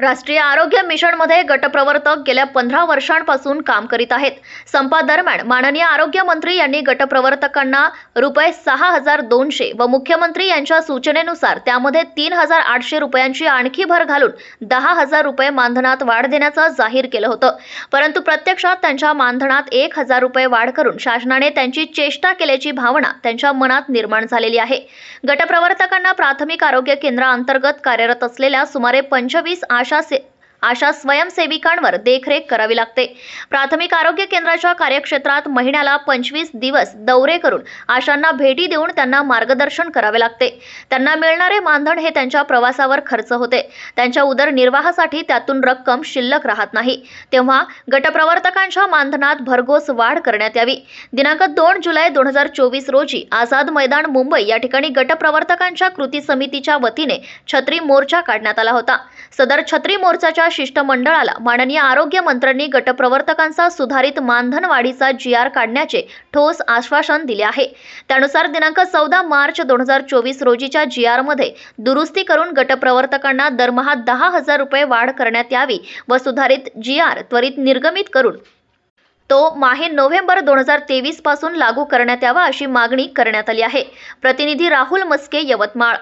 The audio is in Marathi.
राष्ट्रीय आरोग्य मिशनमध्ये गटप्रवर्तक गेल्या पंधरा वर्षांपासून काम करीत आहेत. संपादरम्यान माननीय आरोग्य मंत्री यांनी गटप्रवर्तकांना रुपये सहा हजार दोनशे व मुख्यमंत्री यांच्या सूचनेनुसार त्यामध्ये तीन हजार आठशे रुपयांची आणखी भर घालून दहा हजार रुपये मानधनात वाढ देण्याचं जाहीर केलं होतं. परंतु प्रत्यक्षात त्यांच्या मानधनात एक हजार रुपये वाढ करून शासनाने त्यांची चेष्टा केल्याची भावना त्यांच्या मनात निर्माण झालेली आहे. गटप्रवर्तकांना प्राथमिक आरोग्य केंद्राअंतर्गत कार्यरत असलेल्या सुमारे पंचवीस आशा से आशा स्वयंसेविकांवर देखरेख करावी लागते. प्राथमिक आरोग्य केंद्राच्या कार्यक्षेत्रात महिन्याला पंचवीस दिवस दौरे करून आशांना भेटी देऊन त्यांना मार्गदर्शन करावे लागते. त्यांना मिळणारे मानधन हे त्यांच्या प्रवासावर खर्च होते. त्यांच्या उदरनिर्वाहासाठी त्यातून रक्कम शिल्लक राहत नाही. तेव्हा गटप्रवर्तकांच्या मानधनात भरघोस वाढ करण्यात यावी. दिनांक दोन जुलै दोन हजार चोवीस रोजी आझाद मैदान मुंबई या ठिकाणी गटप्रवर्तकांच्या कृती समितीच्या वतीने छत्री मोर्चा काढण्यात आला होता. सदर छत्री मोर्चाच्या शिष्टमंडळाला माननीय आरोग्य मंत्र्यांनी गटप्रवर्तकांचा सुधारित मानधन वाढीचा जी आर काढण्याचे ठोस आश्वासन दिले आहे. त्यानुसार दिनांक चौदा मार्च दोन हजार चोवीस रोजीच्या जी आरमध्ये दुरुस्ती करून गटप्रवर्तकांना दरमहा दहा हजार रुपये वाढ करण्यात यावी व सुधारित जी आर त्वरित निर्गमित करून तो माहे नोव्हेंबर दोन हजार तेवीसपासून लागू करण्यात यावा अशी मागणी करण्यात आली आहे. प्रतिनिधी राहुल मस्के यवतमाळ.